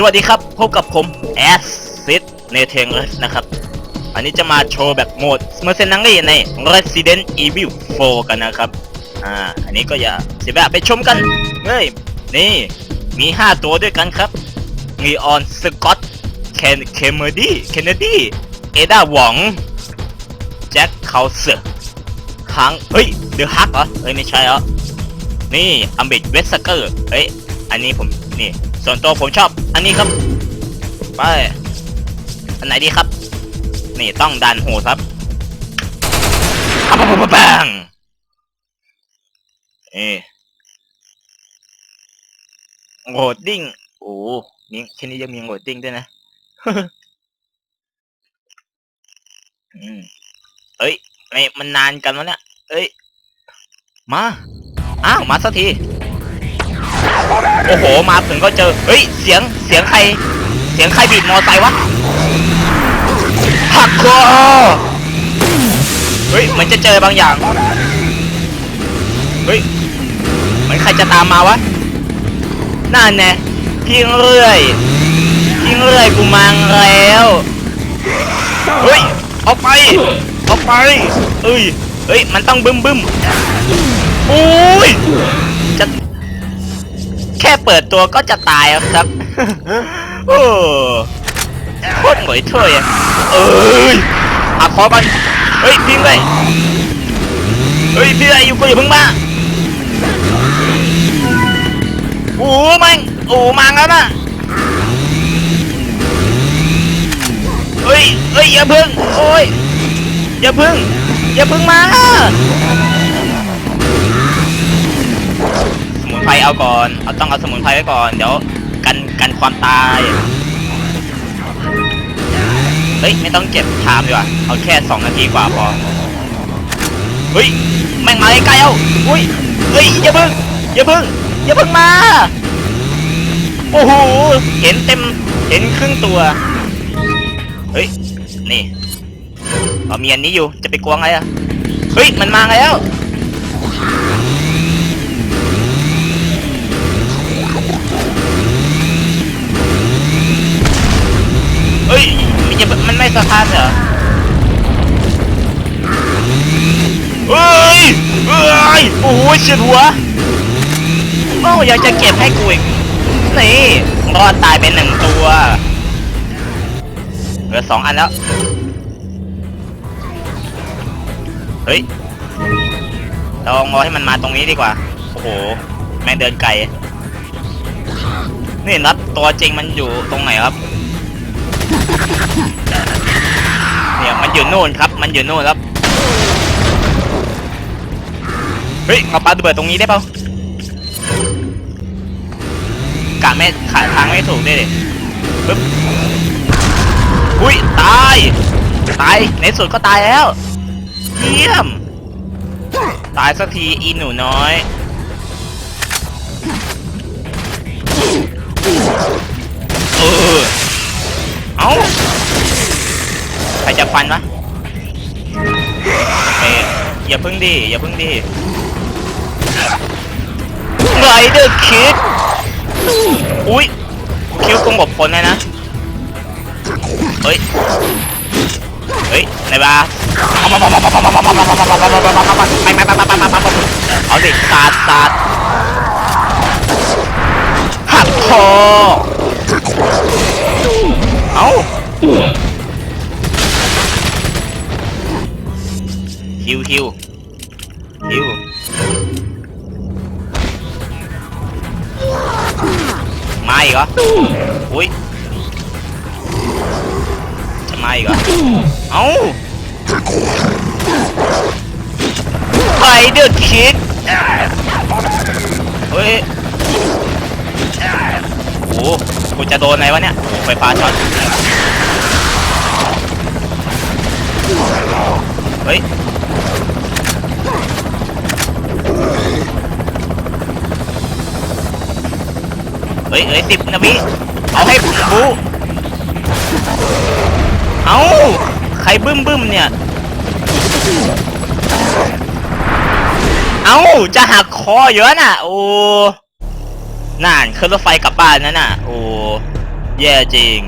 สวัสดีครับ พบกับผมแอสซิดเนเทงนะครับ อันนี้จะมาโชว์แบบโหมด Mercenary ใน Resident Evil 4 กันนะครับ อ่า อันนี้ก็อย่าเสียเวลาไปชมกัน เฮ้ย นี่ มี 5 ตัวด้วยกันครับมีออนสกอตเคนเคมเมอดี้เคนเนดี้เอดาหวองแจ็คเคาเซอร์ฮังเฮ้ย เดอะฮักเหรอเฮ้ย ไม่ใช่เหรอนี่อัมเบดเวสเกอร์เฮ้ย อันนี้ผมนี่ ส่วนตัวผมชอบ อันนี้ครับไปอันไหนดีครับ นี่ต้องดันโหดครับอับปับปังเอโหดดิ้งโอ้นี่แค่นี้ยังมีโหดดิ้งด้วยนะอืมเอ้ยไม่มันนานกันวะเนี่ยเอ้ย มา อ้าว มาสักที โอ้โห มาถึงก็เจอ เฮ้ย เสียง เสียงใคร เสียงใครบีบมอไซค์วะ หักคอเฮ้ยเหมือนจะเจอบางอย่าง เฮ้ย เหมือนใครจะตามมาวะ นั่นแน่พิงเรื่อยพิงเรื่อยกูมังแล้ว เฮ้ยเอาไปเอาไป เอ้ย เฮ้ย มันต้องบึ้มบึ้มโอ้ย จะ แค่เปิดตัวก็จะตายแล้วครับ โอ้โคตรหงอยถ้วยอะเอ้ยอาคอมันเฮ้ยพิงเลยเฮ้ยพี่อะไรอยู่ก็อย่าเพิ่งมาโอ้แม่งโอ้มังแล้วนะเฮ้ยเฮ้ยอย่าเพิ่งโอ้ยอย่าเพิ่งอย่าเพิ่งมา เอาก่อน เอาต้องเอาสมุนไพรไว้ก่อน เดี๋ยวกันกันความตาย เฮ้ย ไม่ต้องเก็บชามดีกว่า เอาแค่สองนาทีกว่าพอ เฮ้ย แม่งมาใกล้เอาอุ้ย เฮ้ย อย่าเพิ่ง อย่าเพิ่ง อย่าเพิ่งมา โอ้โห เห็นเต็ม เห็นครึ่งตัว เฮ้ย นี่เอามีอันนี้อยู่ จะไปกลัวไงอะเฮ้ย มันมาแล้ว สะท้านเหรอเฮ้ยเฮ้ยโอ้ยเฉียดหัวโอ้อยากจะเก็บให้กูอีกนี่รอดตายไปหนึ่งตัวเหลือสองอันแล้ว เฮ้ย เรางอให้มันมาตรงนี้ดีกว่า โอ้โห แม่งเดินไกล นี่นัดตัวจริงมันอยู่ตรงไหนครับ เนี่ยมันอยู่โน่นครับ มันอยู่โน่นครับ เฮ้ยเอาปลาระเบิดตรงนี้ได้เปล่ากะไม่ขาทางไม่ถูกได้วยดิปึ๊บอุ้ยตาย ตาย ในสุดก็ตายแล้ว เยี่ยม ตายสักทีอีหนูน้อย ฟันวะเอ้ยอย่าพึ่งดิ อย่าพึ่งดิไรเดอร์คิด อุ้ย คิวคงบผลเลยนะ เฮ้ย เฮ้ยไหนบ้าเอาสิสาดสาด ฮิวฮิวฮิวมาอีกเหรออุ้ยจะมาอีกเหรอเอ้าไปเดือดคิดเฮ้ยโอ้กูจะโดนอะไรวะเนี่ยไฟฟ้าช็อตเฮ้ย เฮ้ยเฮ้ยสิบนาวิเอาให้บูเอาใครบึ้มบึ้มเนี่ย เอาจะหักคอเยอะน่ะ โอ้น่านขึ้นรถไฟกลับบ้านนั่นน่ะ โอ้ แย่จริง